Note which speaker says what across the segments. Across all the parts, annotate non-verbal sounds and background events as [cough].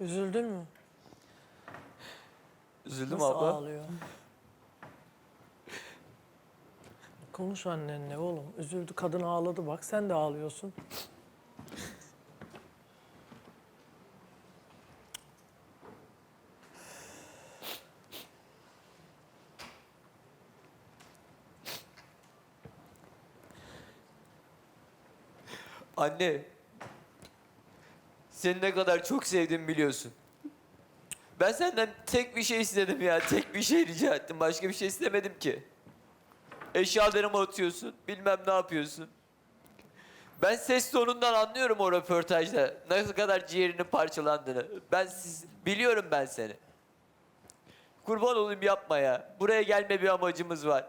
Speaker 1: Üzüldün mü?
Speaker 2: Üzüldüm
Speaker 1: Nasıl
Speaker 2: abla.
Speaker 1: ağlıyor? Konuş annenle oğlum. Üzüldü kadın ağladı bak sen de ağlıyorsun.
Speaker 2: Anne. Seni ne kadar çok sevdiğimi biliyorsun. Ben senden tek bir şey istedim ya. Tek bir şey rica ettim. Başka bir şey istemedim ki. Eşyalarımı atıyorsun. Bilmem ne yapıyorsun. Ben ses tonundan anlıyorum o röportajda. Ne kadar ciğerinin parçalandığını. Ben siz biliyorum ben seni. Kurban olayım yapma ya. Buraya gelme bir amacımız var.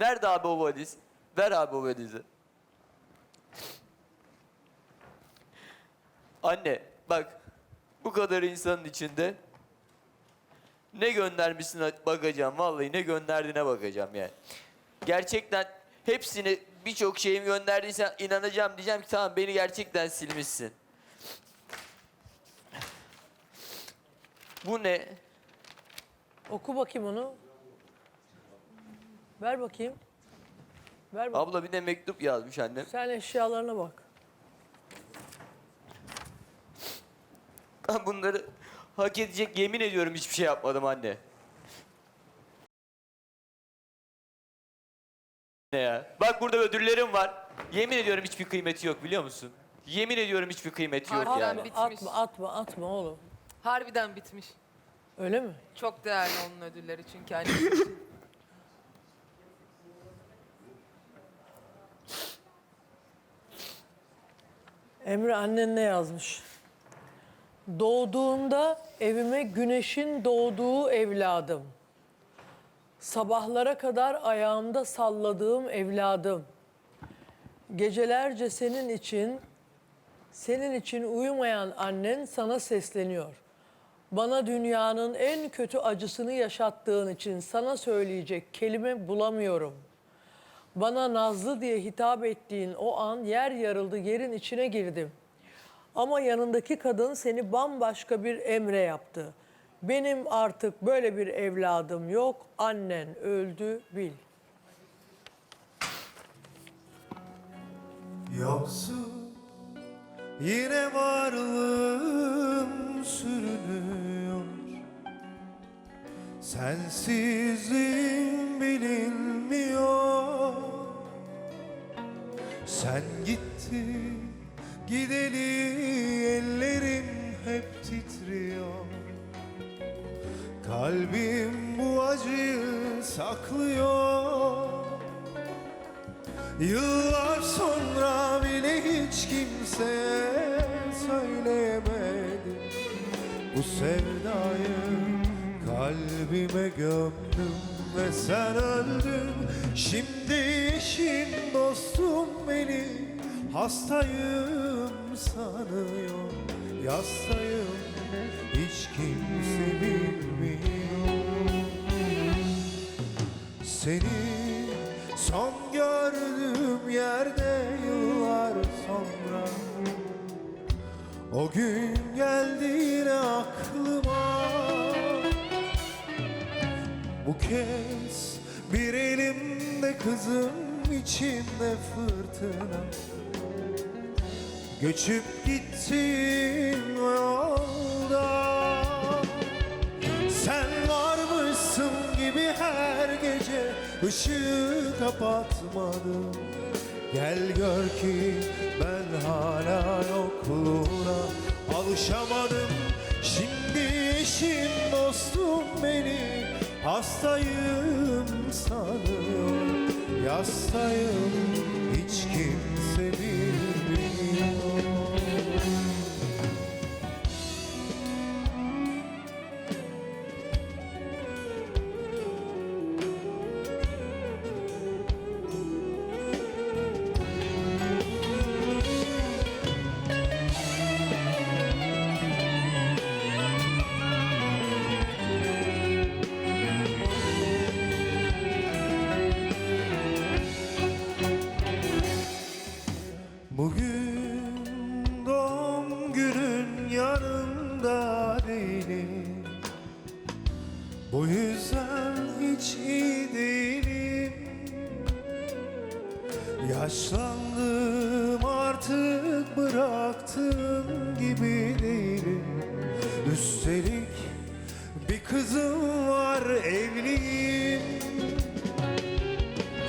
Speaker 2: Nerede abi o valiz? Ver abi o valizi. Anne bak bu kadar insanın içinde ne göndermişsin bakacağım vallahi ne gönderdiğine bakacağım yani. Gerçekten hepsini birçok şeyimi gönderdiysen inanacağım diyeceğim ki tamam beni gerçekten silmişsin. Bu ne?
Speaker 1: Oku bakayım onu. Ver bakayım. Ver bak.
Speaker 2: Abla bir de mektup yazmış annem.
Speaker 1: Sen eşyalarına bak.
Speaker 2: Ben bunları hak edecek yemin ediyorum hiçbir şey yapmadım anne. Ne ya? Bak burada ödüllerim var. Yemin ediyorum hiçbir kıymeti yok biliyor musun? Yemin ediyorum hiçbir kıymeti yok
Speaker 3: Harbiden
Speaker 2: yani.
Speaker 3: bitmiş.
Speaker 1: Atma atma atma oğlum.
Speaker 3: Harbiden bitmiş.
Speaker 1: Öyle mi?
Speaker 3: Çok değerli onun ödülleri çünkü hani
Speaker 1: Emre annen ne yazmış? Doğduğunda evime güneşin doğduğu evladım. Sabahlara kadar ayağımda salladığım evladım. Gecelerce senin için, senin için uyumayan annen sana sesleniyor. Bana dünyanın en kötü acısını yaşattığın için sana söyleyecek kelime bulamıyorum. Bana Nazlı diye hitap ettiğin o an yer yarıldı, yerin içine girdim. Ama yanındaki kadın seni bambaşka bir emre yaptı. Benim artık böyle bir evladım yok, annen öldü bil.
Speaker 4: Yoksun yine varlığım sürünüyor Sensizliğim bilinmiyor Sen gitti gideli ellerim hep titriyor. Kalbim bu acıyı saklıyor. Yıllar sonra bile hiç kimse söyleyemedi Bu sevdayı kalbime gömdüm ve sen öldün. Şimdi eşim dostum beni hastayım sanıyor Yastayım hiç kimse bilmiyor. Seni son gördüğüm yerde yıllar sonra O gün geldi yine aklıma. Bu kez bir elimde kızım içinde fırtına Göçüp gittin yolda. Sen varmışsın gibi her gece ışığı kapatmadım Gel gör ki ben hala yokluğuna alışamadım. Şimdi eşim dostum beni hastayım sanıyor Yastayım hiç kimse bilmiyor Bugün doğum günün yanında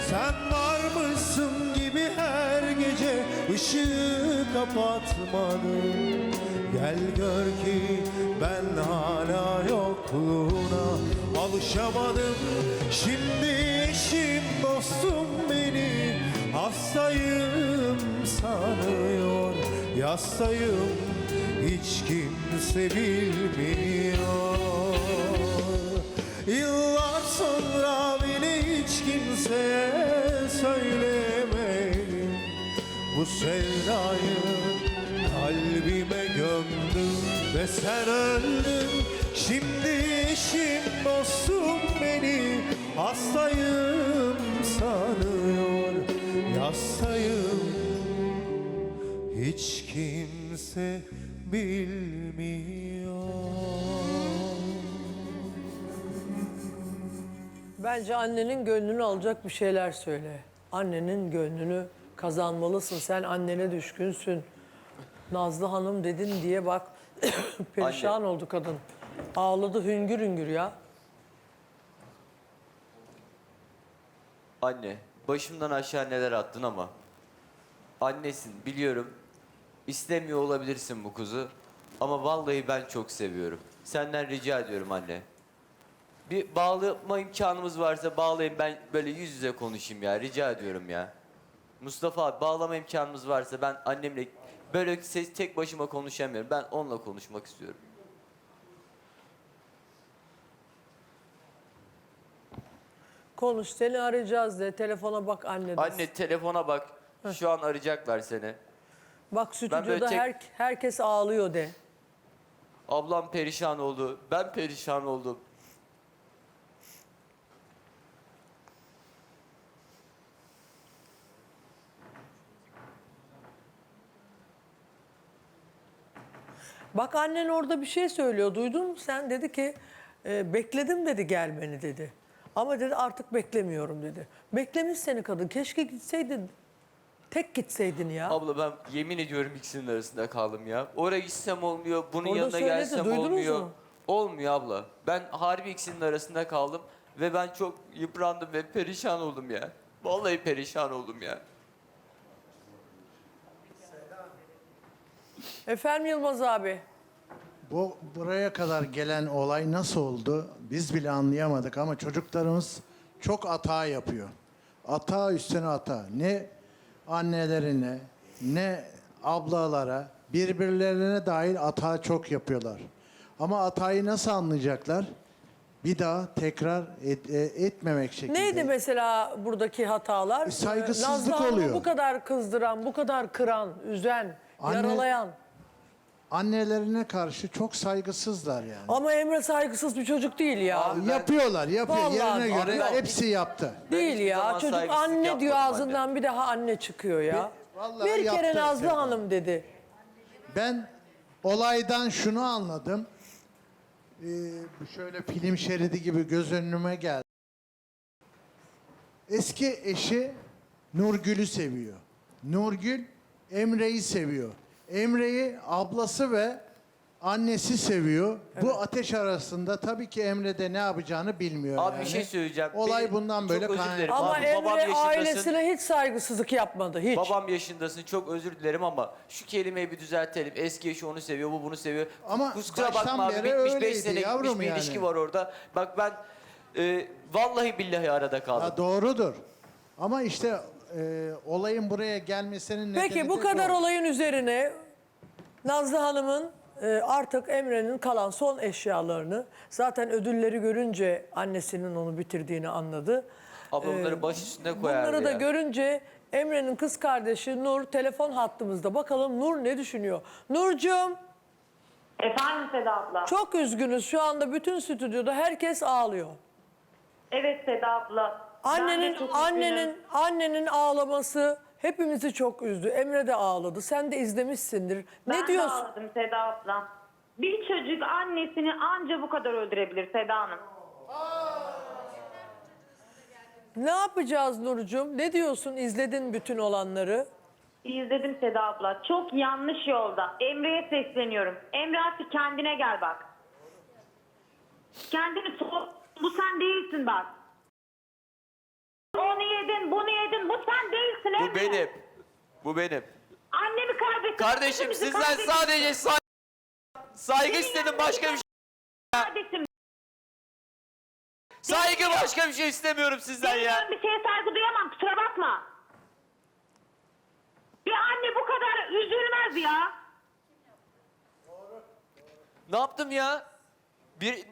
Speaker 4: Sen varmışsın gibi her gece ışığı kapatmadım. Gel gör ki ben hala yokluğuna alışamadım. Şimdi eşim dostum beni hastayım sanıyor. Yastayım hiç kimse bilmiyor. Yıllar kimseye söylemedim Bu sevdayı kalbime gömdüm ve sen öldün. Şimdi eşim dostum beni hastayım sanıyor. Yastayım. Hiç kimse bilmiyor
Speaker 1: Bence annenin gönlünü alacak bir şeyler söyle. Annenin gönlünü kazanmalısın. Sen annene düşkünsün. Nazlı Hanım dedin diye bak [coughs] perişan oldu kadın. Ağladı hüngür hüngür ya.
Speaker 2: Anne, başımdan aşağı neler attın ama. Annesin, biliyorum. İstemiyor olabilirsin bu kuzu. Ama vallahi ben çok seviyorum. Senden rica ediyorum anne. Bir bağlama imkanımız varsa bağlayın ben böyle yüz yüze konuşayım ya. Rica ediyorum ya. Mustafa abi bağlama imkanımız varsa ben annemle böyle ses tek başıma konuşamıyorum. Ben onunla konuşmak istiyorum.
Speaker 1: Konuş seni arayacağız de telefona bak anne de.
Speaker 2: Anne telefona bak. Şu an arayacaklar seni.
Speaker 1: Bak stüdyoda
Speaker 2: tek-
Speaker 1: her, herkes ağlıyor de.
Speaker 2: Ablam perişan oldu. Ben perişan oldum.
Speaker 1: Bak annen orada bir şey söylüyor duydun mu sen? Dedi ki "E, bekledim dedi gelmeni dedi. Ama dedi artık beklemiyorum dedi. Beklemiş seni kadın keşke gitseydin. Tek gitseydin ya.
Speaker 2: Abla ben yemin ediyorum ikisinin arasında kaldım ya. Oraya gitsem olmuyor, bunun
Speaker 1: Orada
Speaker 2: yanına
Speaker 1: söyledi,
Speaker 2: gelsem
Speaker 1: duydunuz
Speaker 2: olmuyor.
Speaker 1: mu?
Speaker 2: Olmuyor abla. Ben harbi ikisinin arasında kaldım ve ben çok yıprandım ve perişan oldum ya. Vallahi perişan oldum ya.
Speaker 1: Efendim Yılmaz abi.
Speaker 5: Bu buraya kadar gelen olay nasıl oldu? Biz bile anlayamadık ama çocuklarımız çok hata yapıyor. Hata üstüne hata. Ne annelerine ne ablalara birbirlerine dahil hata çok yapıyorlar. Ama hatayı nasıl anlayacaklar? Bir daha tekrar et- e, etmemek şekilde.
Speaker 1: Neydi mesela buradaki hatalar?
Speaker 5: E, saygısızlık
Speaker 1: Nazlı Hanım'ı
Speaker 5: oluyor.
Speaker 1: bu kadar kızdıran, bu kadar kıran, üzen,
Speaker 5: Anne-
Speaker 1: yaralayan.
Speaker 5: Annelerine karşı çok saygısızlar yani.
Speaker 1: Ama Emre saygısız bir çocuk değil ya.
Speaker 2: Abi ben-
Speaker 5: yapıyorlar, yapıyor.
Speaker 1: Vallahi
Speaker 5: Yerine
Speaker 1: abi
Speaker 5: göre
Speaker 2: ben-
Speaker 5: hepsi yaptı.
Speaker 1: Değil
Speaker 2: hiçbir
Speaker 1: ya.
Speaker 2: zaman
Speaker 1: Çocuk
Speaker 2: saygısızlık
Speaker 1: anne diyor
Speaker 2: yapmadım anne.
Speaker 1: ağzından bir daha anne çıkıyor ya.
Speaker 5: Bir- vallahi
Speaker 1: bir kere
Speaker 5: yaptı
Speaker 1: Nazlı
Speaker 5: Seda.
Speaker 1: Hanım dedi.
Speaker 5: Ben olaydan şunu anladım. Ee, bu şöyle film şeridi gibi göz önüme geldi. Eski eşi Nurgül'ü seviyor. Nurgül Emre'yi seviyor. Emre'yi ablası ve annesi seviyor. Bu ateş arasında tabii ki Emre de ne yapacağını bilmiyor.
Speaker 2: Abi
Speaker 5: yani.
Speaker 2: bir şey söyleyeceğim.
Speaker 5: Olay
Speaker 2: Benim-
Speaker 5: bundan
Speaker 2: çok
Speaker 5: böyle
Speaker 2: özür
Speaker 5: kaynağı-
Speaker 2: dilerim
Speaker 1: Ama.
Speaker 2: Babam
Speaker 1: Emre
Speaker 2: yaşındasın.
Speaker 1: ailesine hiç saygısızlık yapmadı. Hiç.
Speaker 2: Babam yaşındasın çok özür dilerim ama şu kelimeyi bir düzeltelim. Eski eşi onu seviyor, bu bunu seviyor.
Speaker 5: Ama
Speaker 2: Kusura
Speaker 5: baştan
Speaker 2: bakma abi
Speaker 5: beri
Speaker 2: bitmiş 5
Speaker 5: öyleydi
Speaker 2: sene gitmiş
Speaker 5: yavrum
Speaker 2: bir
Speaker 5: yani.
Speaker 2: ilişki var orada. Bak ben e, vallahi billahi arada kaldım.
Speaker 5: Ha, doğrudur. Ama işte e, olayın buraya gelmesinin nedeni
Speaker 1: Peki bu
Speaker 5: de
Speaker 1: kadar olayın üzerine Nazlı Hanım'ın e, artık Emre'nin kalan son eşyalarını zaten ödülleri görünce annesinin onu bitirdiğini anladı.
Speaker 2: Abla bunları baş üstüne koyardı
Speaker 1: Bunları da
Speaker 2: ya.
Speaker 1: görünce Emre'nin kız kardeşi Nur telefon hattımızda. Bakalım Nur ne düşünüyor? Nurcuğum
Speaker 6: Efendim Seda abla.
Speaker 1: çok üzgünüz. Şu anda bütün stüdyoda herkes ağlıyor.
Speaker 6: Evet Seda abla. Ben de
Speaker 1: Annenin
Speaker 6: çok üzgünüm.
Speaker 1: annenin annenin ağlaması hepimizi çok üzdü. Emre de ağladı. Sen de izlemişsindir.
Speaker 6: ben
Speaker 1: ne
Speaker 6: de
Speaker 1: diyorsun?
Speaker 6: ağladım Seda abla. Bir çocuk annesini anca bu kadar öldürebilir Seda Hanım.
Speaker 1: Ne yapacağız Nurcuğum? Ne diyorsun? İzledin bütün olanları.
Speaker 6: İzledim Seda abla. Çok yanlış yolda. Emre'ye sesleniyorum. Emre artık kendine gel bak. Kendini sor. Bu sen değilsin bak. Yedin, bunu yedin. Bu sen değilsin Emre.
Speaker 2: Bu benim. Bu benim.
Speaker 6: Annemi kaybettin.
Speaker 2: Kardeşim
Speaker 6: hepimizi
Speaker 2: sizden
Speaker 6: kaybettin.
Speaker 2: sadece say- saygı
Speaker 6: Senin
Speaker 2: istedim
Speaker 6: yanında
Speaker 2: başka bir şey.
Speaker 6: Kardeşim.
Speaker 2: Saygı başka bir şey istemiyorum sizden
Speaker 6: Senin
Speaker 2: ya.
Speaker 6: bir şeye saygı duyamam. Kusura bakma. Bir anne bu kadar üzülmez ya.
Speaker 2: Ne yaptım ya? Bir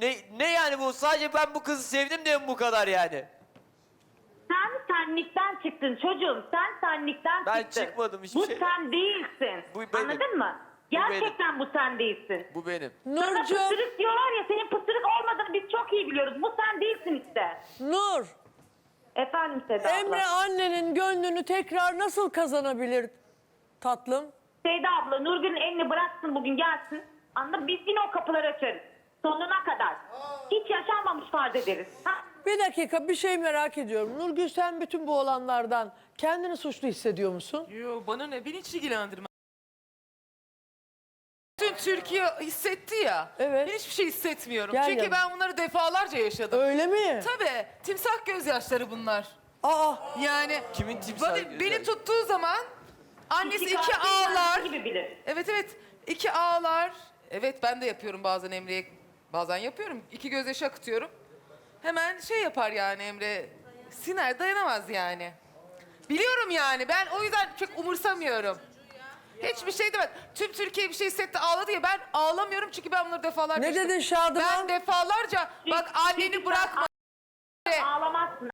Speaker 2: ne ne yani bu? Sadece ben bu kızı sevdim diye mi bu kadar yani?
Speaker 6: Sen senlikten çıktın çocuğum. Sen senlikten
Speaker 2: Ben
Speaker 6: çıktın.
Speaker 2: çıkmadım hiçbir
Speaker 6: Bu
Speaker 2: şey.
Speaker 6: sen değilsin.
Speaker 2: Bu benim.
Speaker 6: Anladın mı? Gerçekten bu sen değilsin.
Speaker 2: Bu benim.
Speaker 6: Sana
Speaker 1: Nurcuğum,
Speaker 6: pısırık diyorlar ya senin pısırık olmadığını biz çok iyi biliyoruz. Bu sen değilsin işte.
Speaker 1: Nur,
Speaker 6: Efendim Seda
Speaker 1: Emre
Speaker 6: abla.
Speaker 1: annenin gönlünü tekrar nasıl kazanabilir tatlım?
Speaker 6: Seda abla Nurgül'ün elini bıraksın bugün gelsin. Anladın mı? Biz yine o kapıları açarız. Sonuna kadar. Hiç yaşanmamış farz ederiz. Ha?
Speaker 1: Bir dakika bir şey merak ediyorum. Nurgül sen bütün bu olanlardan kendini suçlu hissediyor musun?
Speaker 3: Yo bana ne? Beni hiç ilgilendirmez. Bütün Türkiye hissetti ya.
Speaker 1: Evet.
Speaker 3: Ben hiçbir şey hissetmiyorum.
Speaker 1: Gel
Speaker 3: Çünkü
Speaker 1: yanıma.
Speaker 3: ben bunları defalarca yaşadım.
Speaker 1: Öyle mi?
Speaker 3: Tabii. Timsah gözyaşları bunlar.
Speaker 1: Aa,
Speaker 3: Yani
Speaker 2: Kimin timsah
Speaker 3: bana-
Speaker 2: gözyaşı?
Speaker 3: beni tuttuğu zaman annesi iki, ağlar.
Speaker 6: gibi bilir.
Speaker 3: Evet evet. iki ağlar. Evet ben de yapıyorum bazen Emre'ye. Bazen yapıyorum. İki gözyaşı akıtıyorum. Hemen şey yapar yani Emre. Siner dayanamaz yani. Biliyorum yani. Ben o yüzden çok umursamıyorum. Hiçbir şey demez. Tüm Türkiye bir şey hissetti ağladı ya ben ağlamıyorum çünkü ben bunları defalarca
Speaker 1: Ne dedin Şadıman?
Speaker 3: Ben defalarca bak anneni bırakma.
Speaker 6: Ağlamazsın.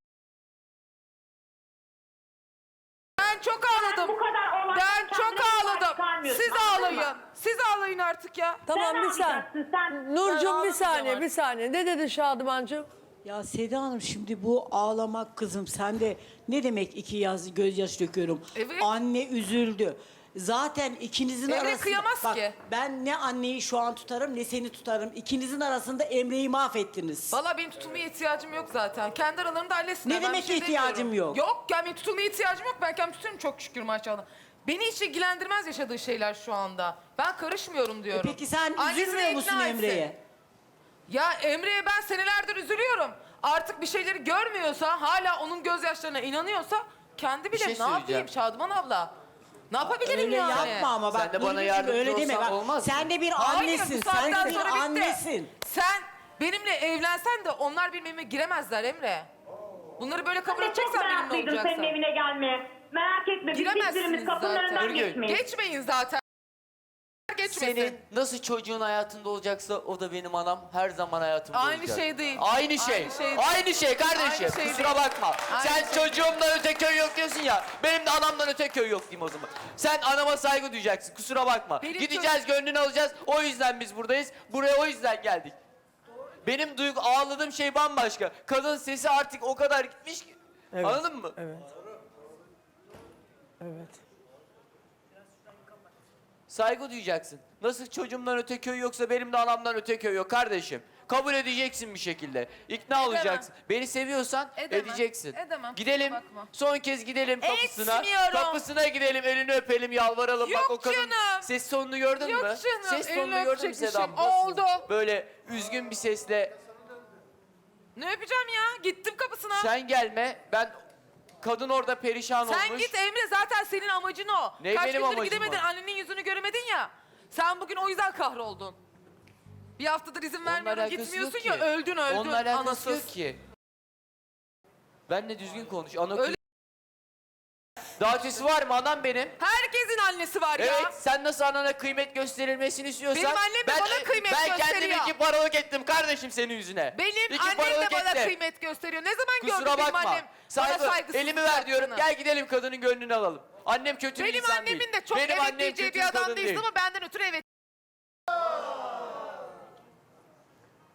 Speaker 3: Ben çok ağladım.
Speaker 6: bu kadar olan
Speaker 3: Ben çok ağladım. Siz ağlayın.
Speaker 6: Mı?
Speaker 3: Siz ağlayın artık ya.
Speaker 1: tamam
Speaker 6: Sen
Speaker 1: bir saniye.
Speaker 6: ağlayacaksın, sen.
Speaker 1: Nurcuğum bir saniye bir saniye. Ne dedi Şadımancığım?
Speaker 7: Ya Seda Hanım şimdi bu ağlamak kızım sen de ne demek iki yaz gözyaş döküyorum.
Speaker 3: Evet.
Speaker 7: Anne üzüldü. Zaten ikinizin
Speaker 3: Emre
Speaker 7: arasında...
Speaker 3: kıyamaz
Speaker 7: bak,
Speaker 3: ki.
Speaker 7: Ben ne anneyi şu an tutarım ne seni tutarım. İkinizin arasında Emre'yi mahvettiniz.
Speaker 3: Valla benim tutulmaya ihtiyacım yok zaten. Kendi aralarında halletsinler.
Speaker 7: Ne
Speaker 3: Ben bir
Speaker 7: demek
Speaker 3: şey
Speaker 7: ihtiyacım
Speaker 3: demiyorum.
Speaker 7: yok?
Speaker 3: Yok yani benim tutulmaya ihtiyacım yok. Ben kendimi tutuyorum çok şükür maşallah. Beni hiç ilgilendirmez yaşadığı şeyler şu anda. Ben karışmıyorum
Speaker 7: E
Speaker 3: diyorum.
Speaker 7: peki sen
Speaker 3: Annesine
Speaker 7: üzülmüyor musun
Speaker 3: ikna etsin.
Speaker 7: Emre'ye?
Speaker 3: Ya Emre'ye ben senelerdir üzülüyorum. Artık bir şeyleri görmüyorsa, hala onun gözyaşlarına inanıyorsa kendi bilir.
Speaker 2: şey
Speaker 3: ne
Speaker 2: söyleyeceğim.
Speaker 3: yapayım Şadıman abla? Ne yapabilirim
Speaker 7: Öyle
Speaker 3: yani?
Speaker 7: yapma ama bak.
Speaker 2: Sen de bana
Speaker 7: Nurgül'cüm
Speaker 2: yardımcı
Speaker 7: öyle deme.
Speaker 2: olsan
Speaker 7: Bak,
Speaker 2: olmaz mı?
Speaker 7: Sen de bir
Speaker 3: Hayır,
Speaker 7: annesin.
Speaker 3: bu
Speaker 7: Sen de bir
Speaker 3: sonra bitti.
Speaker 7: annesin.
Speaker 3: Sen benimle evlensen de onlar benim evime giremezler Emre. Bunları böyle kabul
Speaker 6: Ben de çok
Speaker 3: edeceksen benimle
Speaker 6: meraklıydım senin
Speaker 3: olacaksın.
Speaker 6: evine gelmeye. Merak etme biz
Speaker 3: Giremezsiniz
Speaker 6: hiçbirimiz kapının
Speaker 3: zaten.
Speaker 6: önünden
Speaker 2: Nurgül,
Speaker 6: geçmeyiz.
Speaker 3: Geçmeyin zaten. Geçmesin.
Speaker 2: Senin nasıl çocuğun hayatında olacaksa o da benim anam her zaman hayatımda
Speaker 3: Aynı
Speaker 2: olacak.
Speaker 3: şey değil.
Speaker 2: Aynı şey.
Speaker 3: Aynı şey değil.
Speaker 2: Aynı şey kardeşim.
Speaker 3: Aynı şey
Speaker 2: Kusura
Speaker 3: değil.
Speaker 2: bakma.
Speaker 3: Aynı
Speaker 2: Sen
Speaker 3: şey.
Speaker 2: çocuğumdan öte köy yok diyorsun ya. Benim de anamdan öte köy yok diyeyim o zaman. Sen anama saygı duyacaksın. Kusura bakma.
Speaker 3: Benim
Speaker 2: Gideceğiz gönlünü alacağız. O yüzden biz buradayız. Buraya o yüzden geldik. Benim duygu ağladığım şey bambaşka. Kadın sesi artık o kadar gitmiş ki.
Speaker 1: Evet.
Speaker 2: Anladın mı?
Speaker 1: Evet. Evet.
Speaker 2: Saygı duyacaksın. Nasıl çocuğumdan öte köy yoksa benim de anamdan öte köy yok kardeşim. Kabul edeceksin bir şekilde. İkna
Speaker 3: Edemem.
Speaker 2: olacaksın. Beni seviyorsan
Speaker 3: Edemem.
Speaker 2: edeceksin.
Speaker 3: Edemem,
Speaker 2: Gidelim.
Speaker 3: kusura bakma.
Speaker 2: Son kez gidelim kapısına.
Speaker 3: Etmiyorum.
Speaker 2: Kapısına gidelim, elini öpelim, yalvaralım. Bak
Speaker 3: Yok
Speaker 2: o kadın
Speaker 3: canım.
Speaker 2: ses tonunu gördün
Speaker 3: Yok
Speaker 2: mü?
Speaker 3: canım,
Speaker 2: Ses
Speaker 3: elini
Speaker 2: tonunu gördün mü. Sedam? Nasıl?
Speaker 3: Oldu.
Speaker 2: Böyle üzgün bir sesle
Speaker 3: Ne yapacağım ya? Gittim kapısına.
Speaker 2: sen gelme. Ben kadın orada perişan
Speaker 3: Sen
Speaker 2: olmuş.
Speaker 3: git Emre zaten senin amacın o.
Speaker 2: Ne
Speaker 3: Kaç
Speaker 2: benim
Speaker 3: gündür
Speaker 2: amacım
Speaker 3: gidemedin
Speaker 2: o?
Speaker 3: annenin yüzünü göremedin ya. Sen bugün o yüzden kahroldun. Bir haftadır izin
Speaker 2: Onunla
Speaker 3: vermiyorum
Speaker 2: alakası
Speaker 3: gitmiyorsun
Speaker 2: yok
Speaker 3: ya
Speaker 2: ki.
Speaker 3: öldün öldün
Speaker 2: Onunla alakası
Speaker 3: anasız.
Speaker 2: yok ki. Benle düzgün konuş. Ana
Speaker 3: Öyle-
Speaker 2: Daha ötesi var mı anam benim?
Speaker 3: Herkesin annesi var
Speaker 2: Evet
Speaker 3: ya.
Speaker 2: sen nasıl anana kıymet gösterilmesini istiyorsan
Speaker 3: Benim annem de bana kıymet
Speaker 2: ben
Speaker 3: gösteriyor.
Speaker 2: kendim iki paralık ettim kardeşim senin yüzüne.
Speaker 3: Benim
Speaker 2: İki
Speaker 3: annem de
Speaker 2: paralık
Speaker 3: bana
Speaker 2: ettim.
Speaker 3: kıymet gösteriyor. Ne zaman gördün
Speaker 2: Kusura
Speaker 3: benim
Speaker 2: bakma.
Speaker 3: annem
Speaker 2: Saygı,
Speaker 3: saygısızlık
Speaker 2: elimi ver diyorum.
Speaker 3: yaptığını?
Speaker 2: Gel gidelim kadının gönlünü alalım. Annem kötü bir
Speaker 3: Benim
Speaker 2: insan
Speaker 3: annemin
Speaker 2: değil.
Speaker 3: de çok
Speaker 2: Benim
Speaker 3: evet
Speaker 2: annem
Speaker 3: diyeceği
Speaker 2: kötü
Speaker 3: bir adam
Speaker 2: kadın
Speaker 3: değilsin
Speaker 2: değil.
Speaker 3: ama benden ötürü evet.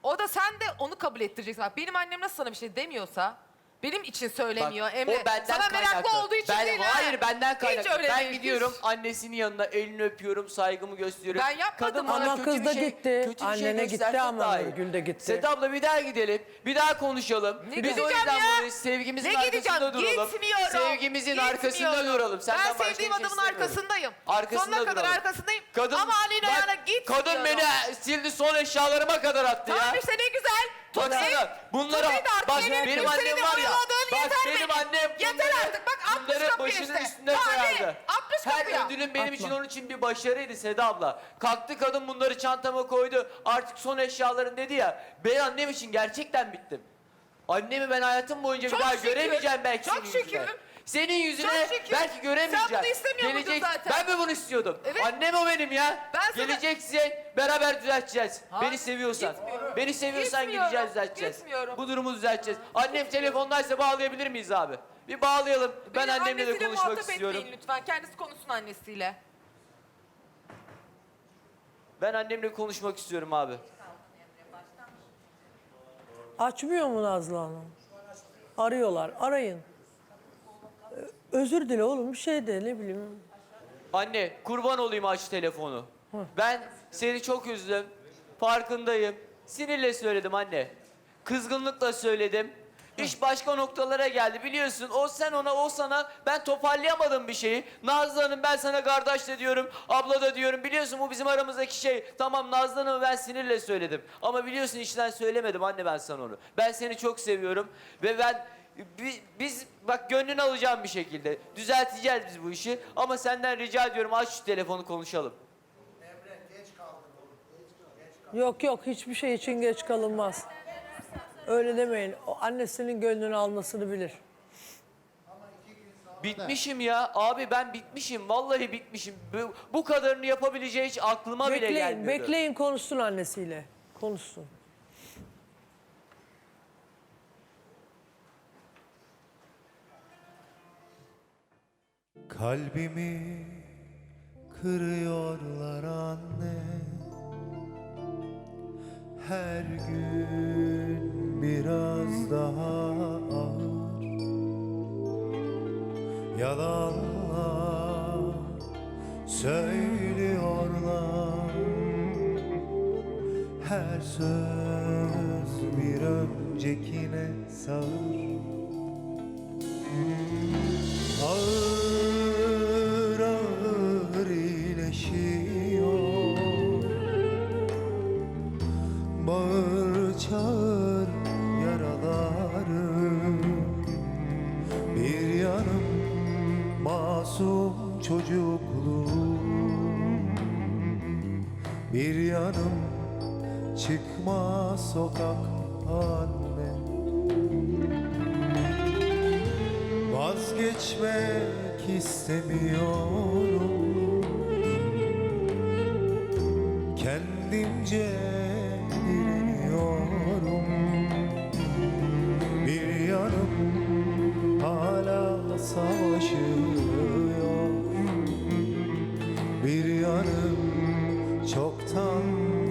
Speaker 3: O da sen de onu kabul ettireceksin. Bak, Benim annem nasıl sana bir şey demiyorsa Benim için söylemiyor
Speaker 2: Bak,
Speaker 3: Emre.
Speaker 2: O benden
Speaker 3: Sana meraklı
Speaker 2: kaynaklı.
Speaker 3: olduğu için
Speaker 2: ben,
Speaker 3: değil ha.
Speaker 2: Hayır benden kaynaklı.
Speaker 3: öyle
Speaker 2: ben
Speaker 3: değil,
Speaker 2: gidiyorum
Speaker 3: hiç.
Speaker 2: annesinin yanına elini öpüyorum, saygımı gösteriyorum.
Speaker 3: Ben yapmadım
Speaker 2: Kadın
Speaker 3: ama
Speaker 2: bana
Speaker 1: Ama
Speaker 2: kötü
Speaker 1: kız
Speaker 2: bir
Speaker 1: da
Speaker 2: şey,
Speaker 1: gitti.
Speaker 2: kötü bir
Speaker 1: Annene
Speaker 2: şey
Speaker 1: gitti
Speaker 2: gösterse
Speaker 1: ama
Speaker 2: dahi.
Speaker 1: Nurgül de gitti.
Speaker 2: Seda abla bir daha gidelim. Bir daha konuşalım.
Speaker 3: Ne
Speaker 2: Biz o
Speaker 3: gideceğim
Speaker 2: yüzden
Speaker 3: ya?
Speaker 2: buradayız. Sevgimizin
Speaker 3: Ne gideceğim?
Speaker 2: arkasında duralım.
Speaker 3: Gitmiyorum.
Speaker 2: Sevgimizin arkasında
Speaker 3: Gitmiyorum.
Speaker 2: duralım. Senden
Speaker 3: ben
Speaker 2: başka
Speaker 3: sevdiğim
Speaker 2: şey
Speaker 3: adamın
Speaker 2: istemiyorum.
Speaker 3: arkasındayım.
Speaker 2: Arkasında
Speaker 3: Sonuna kadar
Speaker 2: duralım.
Speaker 3: arkasındayım.
Speaker 2: Kadın,
Speaker 3: Ama Ali'nin
Speaker 2: bak,
Speaker 3: ayağına gitmiyorum.
Speaker 2: Kadın beni sildi son eşyalarıma kadar attı ya.
Speaker 3: Tamam işte ne güzel.
Speaker 2: Baksana bunlara
Speaker 3: de artık
Speaker 2: bak
Speaker 3: benim
Speaker 2: benim
Speaker 3: bir
Speaker 2: annem
Speaker 3: senede
Speaker 2: var ya
Speaker 3: oyaladığın
Speaker 2: bak
Speaker 3: yeter
Speaker 2: benim
Speaker 3: benim.
Speaker 2: annem
Speaker 3: Yeter
Speaker 2: bunları,
Speaker 3: artık, bak, atmış
Speaker 2: bunları
Speaker 3: kapıya
Speaker 2: başının
Speaker 3: işte.
Speaker 2: üstüne
Speaker 3: Daha
Speaker 2: koyardı.
Speaker 3: Atmış
Speaker 2: Her
Speaker 3: kapıya.
Speaker 2: ödülün benim
Speaker 1: Atma.
Speaker 2: için onun için bir başarıydı Seda abla. Kalktı kadın bunları çantama koydu artık son eşyaların dedi ya ben annem için gerçekten bittim. Annemi ben hayatım boyunca
Speaker 3: Çok
Speaker 2: bir daha
Speaker 3: şükür.
Speaker 2: göremeyeceğim belki
Speaker 3: Çok
Speaker 2: senin
Speaker 3: şükür.
Speaker 2: Senin yüzüne
Speaker 3: Çok şükür.
Speaker 2: belki göremeyeceğim.
Speaker 3: Sen bunu istemiyor muydun zaten?
Speaker 2: Ben mi bunu istiyordum?
Speaker 3: Evet.
Speaker 2: Annem o benim ya.
Speaker 3: Ben sana-
Speaker 2: Geleceksin beraber düzelteceğiz. Beni seviyorsan.
Speaker 3: gitmiyorum.
Speaker 2: Beni seviyorsan
Speaker 3: Gitmiyorum,
Speaker 2: gideceğiz düzelteceğiz.
Speaker 3: gitmiyorum.
Speaker 2: Bu durumu düzelteceğiz. Annem telefondaysa bağlayabilir miyiz abi? Bir bağlayalım. Ben
Speaker 3: Beni
Speaker 2: annemle de
Speaker 3: annesiyle
Speaker 2: konuşmak
Speaker 3: muhatap
Speaker 2: istiyorum.
Speaker 3: etmeyin lütfen. Kendisi konuşsun annesiyle.
Speaker 2: Ben annemle konuşmak istiyorum abi.
Speaker 1: Açmıyor mu Nazlı Hanım? Arıyorlar. Arayın. Özür dile oğlum bir şey de ne bileyim.
Speaker 2: Anne kurban olayım aç telefonu. Ben seni çok üzdüm. Farkındayım. Sinirle söyledim anne. Kızgınlıkla söyledim. İş başka noktalara geldi biliyorsun. O sen ona, o sana. Ben toparlayamadım bir şeyi. Nazlı Hanım ben sana kardeş de diyorum, abla da diyorum. Biliyorsun bu bizim aramızdaki şey. Tamam Nazlı Hanım'ı ben sinirle söyledim. Ama biliyorsun içten söylemedim anne ben sana onu. Ben seni çok seviyorum. Ve ben biz bak gönlünü alacağım bir şekilde. Düzelteceğiz biz bu işi. Ama senden rica ediyorum aç şu telefonu konuşalım.
Speaker 1: Yok yok hiçbir şey için geç kalınmaz. Öyle demeyin. O annesinin gönlünü almasını bilir.
Speaker 2: Bitmişim ya. Abi ben bitmişim. Vallahi bitmişim. Bu, bu kadarını yapabileceği hiç aklıma bile
Speaker 1: Bekleyin,
Speaker 2: gelmiyordu.
Speaker 1: bekleyin konuşsun annesiyle. Konuşsun.
Speaker 4: Kalbimi kırıyorlar anne. Her gün biraz daha ağır. Yalanlar söylüyorlar. Her söz bir öncekine sağır. Ağır Bir yanım çoktan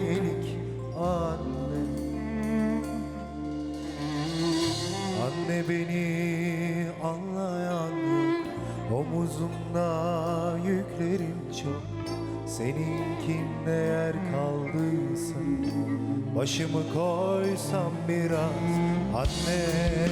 Speaker 4: yenik anne. Anne beni anlayan yok. Omuzumda yüklerim çok. Seninkinde yer kaldıysa Başımı koysam biraz Anne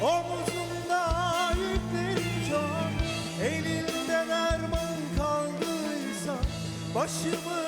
Speaker 4: yok Omuzumda yüklerim çok Elinde derman kaldıysa Başımı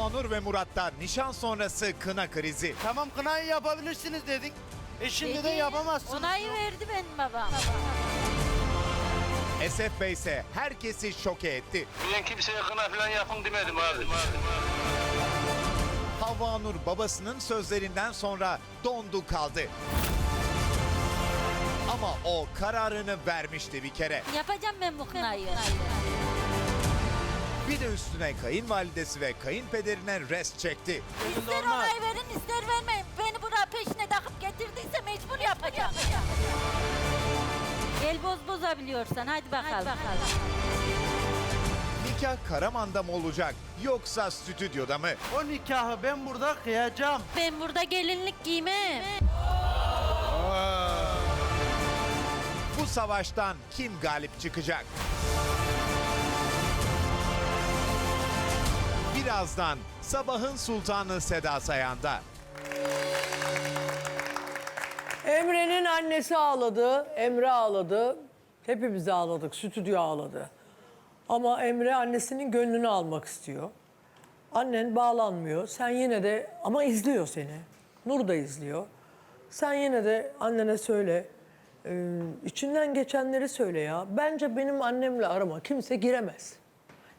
Speaker 8: Havva Nur ve Murat'ta nişan sonrası kına krizi.
Speaker 9: Tamam kınayı yapabilirsiniz dedik.
Speaker 8: E şimdi de yapamazsın.
Speaker 9: Onayı verdi benim babam.
Speaker 10: Esef Bey ise herkesi şoke etti.
Speaker 8: Ben kimseye kına falan yapın demedim abi.
Speaker 10: Havva Nur babasının sözlerinden sonra dondu kaldı. Ama o kararını vermişti bir kere.
Speaker 9: Yapacağım ben bu kınayı.
Speaker 10: Bir de üstüne kayınvalidesi ve kayınpederine rest çekti.
Speaker 9: İster onay verin ister vermeyin. Beni buraya peşine takıp getirdiyse mecbur yapacağım. El boz bozabiliyorsan hadi bakalım.
Speaker 10: Nikah Karaman'da mı olacak yoksa stüdyoda mı?
Speaker 11: O nikahı ben burada kıyacağım.
Speaker 9: Ben burada gelinlik giymem.
Speaker 10: Bu savaştan kim galip çıkacak? Birazdan sabahın sultanı Seda Sayan'da.
Speaker 1: Emre'nin annesi ağladı, Emre ağladı. Hepimiz ağladık, stüdyo ağladı. Ama Emre annesinin gönlünü almak istiyor. Annen bağlanmıyor. Sen yine de ama izliyor seni. Nur da izliyor. Sen yine de annene söyle. Ee, içinden geçenleri söyle ya. Bence benim annemle arama kimse giremez.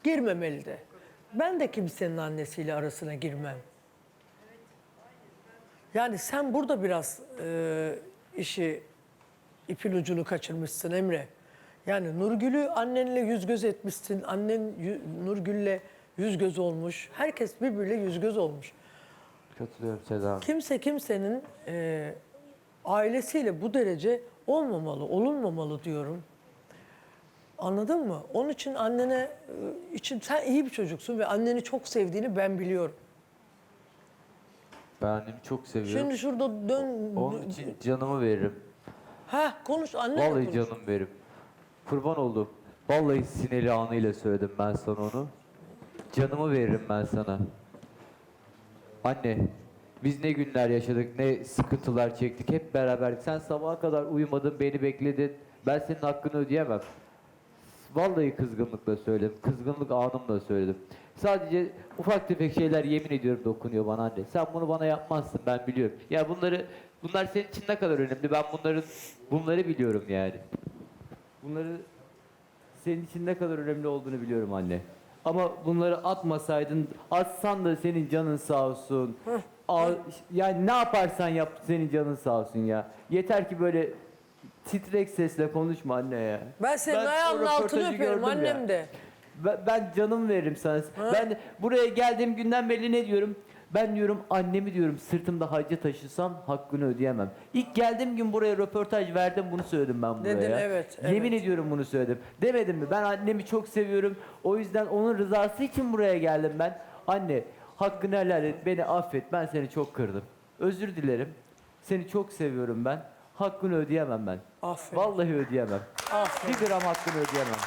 Speaker 1: Girmemeli de. Ben de kimsenin annesiyle arasına girmem. Yani sen burada biraz e, işi ipin ucunu kaçırmışsın Emre. Yani Nurgül'ü annenle yüz göz etmişsin. Annen Nurgül'le yüz göz olmuş. Herkes birbiriyle yüz göz olmuş.
Speaker 12: Katılıyorum Seda.
Speaker 1: Kimse kimsenin e, ailesiyle bu derece olmamalı, olunmamalı diyorum. Anladın mı? Onun için annene e, için sen iyi bir çocuksun ve anneni çok sevdiğini ben biliyorum.
Speaker 12: Ben annemi çok seviyorum.
Speaker 1: Şimdi şurada dön.
Speaker 12: Onun için canımı veririm.
Speaker 1: Ha konuş annenle
Speaker 12: Vallahi
Speaker 1: konuş.
Speaker 12: canım verim. Kurban oldum. Vallahi sinirli anıyla söyledim ben sana onu. Canımı veririm ben sana. Anne, biz ne günler yaşadık, ne sıkıntılar çektik hep beraberdik. Sen sabaha kadar uyumadın, beni bekledin. Ben senin hakkını ödeyemem. Vallahi kızgınlıkla söyledim. Kızgınlık anımla söyledim. Sadece ufak tefek şeyler yemin ediyorum dokunuyor bana anne. Sen bunu bana yapmazsın ben biliyorum. Ya bunları bunlar senin için ne kadar önemli. Ben bunların bunları biliyorum yani.
Speaker 2: Bunları senin için ne kadar önemli olduğunu biliyorum anne. Ama bunları atmasaydın, atsan da senin canın sağ olsun. Al, yani ne yaparsan yap senin canın sağ olsun ya. Yeter ki böyle titrek sesle konuşma anne ya.
Speaker 1: Ben senin
Speaker 2: Ben o
Speaker 1: ayağının altını
Speaker 2: röportajı
Speaker 1: öperim
Speaker 2: gördüm ya.
Speaker 1: annem de.
Speaker 2: Ben, ben canım veririm sana. Ben buraya geldiğim günden beri ne diyorum? Ben diyorum annemi diyorum sırtımda hacı taşısam hakkını ödeyemem. İlk geldiğim gün buraya röportaj verdim bunu söyledim ben buraya.
Speaker 1: Dedin, evet,
Speaker 2: Yemin
Speaker 1: evet.
Speaker 2: ediyorum bunu söyledim. Demedim mi? Ben annemi çok seviyorum. O yüzden onun rızası için buraya geldim ben. Anne hakkını helal et beni affet ben seni çok kırdım. Özür dilerim. Seni çok seviyorum ben. Hakkını ödeyemem ben.
Speaker 1: Aferin.
Speaker 2: Vallahi ödeyemem.
Speaker 1: Aferin.
Speaker 2: Bir gram hakkını ödeyemem.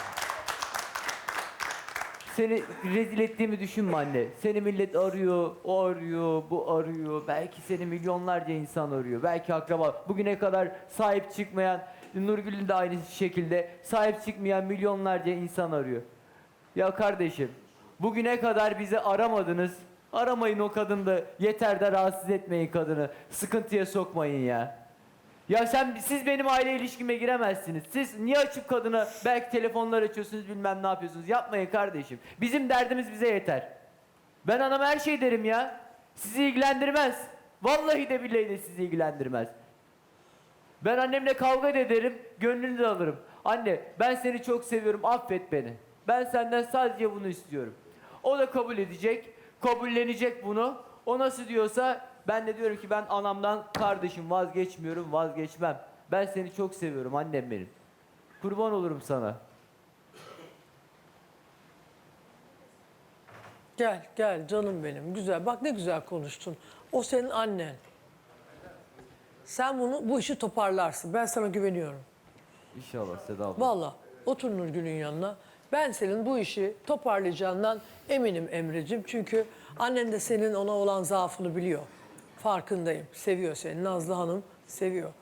Speaker 2: Seni rezil ettiğimi düşünme anne. Seni millet arıyor, o arıyor, bu arıyor. Belki seni milyonlarca insan arıyor. Belki akraba. Bugüne kadar sahip çıkmayan, Nurgül'ün de aynı şekilde sahip çıkmayan milyonlarca insan arıyor. Ya kardeşim, bugüne kadar bizi aramadınız. Aramayın o kadını da. Yeter de rahatsız etmeyin kadını. Sıkıntıya sokmayın ya. Ya sen siz benim aile ilişkime giremezsiniz. Siz niye açıp kadına belki telefonlar açıyorsunuz bilmem ne yapıyorsunuz. Yapmayın kardeşim. Bizim derdimiz bize yeter. Ben anama her şey derim ya. Sizi ilgilendirmez. Vallahi de billahi de sizi ilgilendirmez. Ben annemle kavga ederim, gönlünü de alırım. Anne ben seni çok seviyorum, affet beni. Ben senden sadece bunu istiyorum. O da kabul edecek, kabullenecek bunu. O nasıl diyorsa ben de diyorum ki ben anamdan kardeşim vazgeçmiyorum, vazgeçmem. Ben seni çok seviyorum annem benim. Kurban olurum sana.
Speaker 1: Gel gel canım benim güzel. Bak ne güzel konuştun. O senin annen. Sen bunu bu işi toparlarsın. Ben sana güveniyorum.
Speaker 2: İnşallah Seda abla.
Speaker 1: Vallahi otur Nurgül'ün yanına. Ben senin bu işi toparlayacağından eminim Emre'cim. Çünkü annen de senin ona olan zaafını biliyor. Farkındayım. Seviyor seni. Nazlı Hanım seviyor.